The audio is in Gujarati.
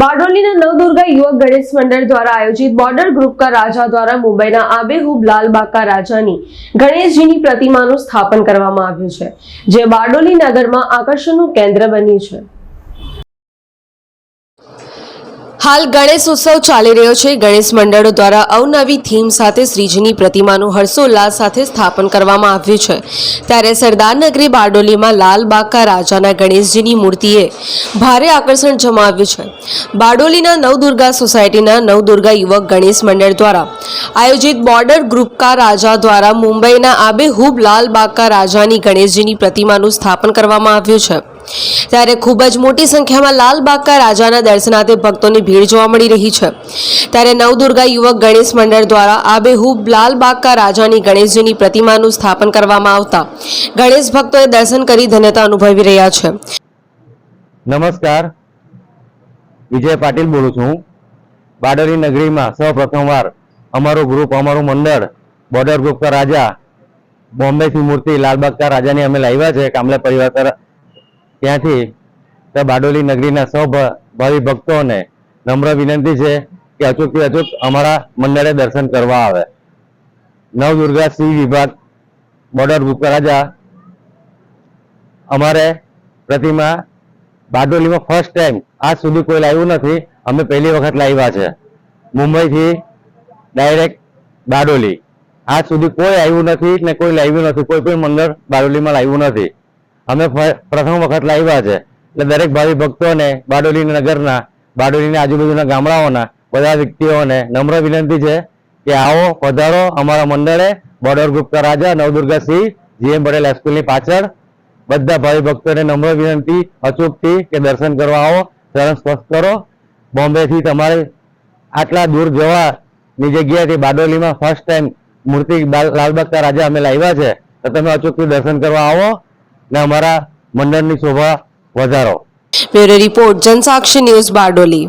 બારડોલીના નવદુર્ગા યુવક ગણેશ મંડળ દ્વારા આયોજિત બોર્ડર ગ્રુપ કા રાજા દ્વારા મુંબઈના આબેહૂબ લાલબાકા રાજાની ગણેશજીની પ્રતિમાનું સ્થાપન કરવામાં આવ્યું છે, જે બારડોલી નગરમાં આકર્ષણનું કેન્દ્ર બન્યું છે. હાલ ગણેશ ઉત્સવ ચાલી રહ્યો છે. ગણેશ મંડળો દ્વારા અવનવી થીમ સાથે શ્રીજીની પ્રતિમાનું હર્ષોલ્લાસ સાથે સ્થાપન કરવામાં આવ્યું છે. ત્યારે સરદારનગરી બારડોલીમાં લાલબાગકા રાજાના ગણેશજીની મૂર્તિએ ભારે આકર્ષણ જમાવ્યું છે. બારડોલીના નવદુર્ગા સોસાયટીના નવદુર્ગા યુવક ગણેશ મંડળ દ્વારા આયોજિત બોર્ડર ગ્રુપકા રાજા દ્વારા મુંબઈના આબેહૂબ લાલબાગકા રાજાની ગણેશજીની પ્રતિમાનું સ્થાપન કરવામાં આવ્યું છે. ત્યારે ખૂબ જ મોટી સંખ્યામાં લાલબાગકા રાજાના દર્શનાર્થે ભક્તોની ભીડ જોવા મળી રહી છે. ત્યારે નવદુર્ગા યુવક ગણેશ મંડળ દ્વારા આબેહૂબ લાલબાગકા રાજાની ગણેશજીની પ્રતિમાનું સ્થાપન કરવામાં આવતા ગણેશ ભક્તોએ દર્શન કરી ધન્યતા અનુભવી રહ્યા છે. નમસ્કાર. વિજય પાટીલ બોલું છું. બાડરી નગરીમાં સૌ પ્રથમવાર અમારું ગ્રુપ, અમારું મંડળ, બોર્ડર ગ્રુપ કા રાજા બોમ્બેથી મૂર્તિ લાલબાગકા રાજાની અમે લાવ્યા છે. કામલે પરિવાર ત્યાંથી બારડોલી નગરીના સૌ ભાવિ ભક્તોને નમ્ર વિનંતી છે કે અચૂકથી અચૂક અમારા મંડળે દર્શન કરવા આવે. નવદુર્ગા સિંહ વિભાગ બોર્ડર ગ્રુપ રાજા અમારે પ્રતિમા બારડોલીમાં ફર્સ્ટ ટાઈમ આજ સુધી કોઈ લાવ્યું નથી. અમે પહેલી વખત લાવ્યા છે. મુંબઈથી ડાયરેક્ટ બારડોલી. આજ સુધી કોઈ આવ્યું નથી ને કોઈ લાવ્યું નથી. કોઈ પણ મંડળ બારડોલીમાં લાવ્યું નથી. અમે પ્રથમ વખત લાવ્યા છે. એટલે દરેક ભાવિ ભક્તોને બારડોલી નગરના, બારડોલીના આજુબાજુના ગામડાઓના બધા વ્યક્તિઓને નમ્ર વિનંતી છે કે આવો, પધારો અમારા મંડળે બોર્ડર ગુપ્તા રાજા નવદુર્ગા સિંહ જીએમ પટેલ હાઈસ્કૂલની પાછળ. બધા ભાઈ ભક્તોને નમ્ર વિનંતી, અચૂકથી કે દર્શન કરવા આવો, ચરણ સ્પર્શ કરો. બોમ્બેથી તમારે આટલા દૂર જવાની જગ્યાએથી બારડોલીમાં ફર્સ્ટ ટાઈમ મૂર્તિ લાલબાગના રાજા અમે લાવ્યા છે. તો તમે અચૂકથી દર્શન કરવા આવો. ને અમારા મંડળની શોભા વધારો. Bureau report Jansakshi news Bardoli.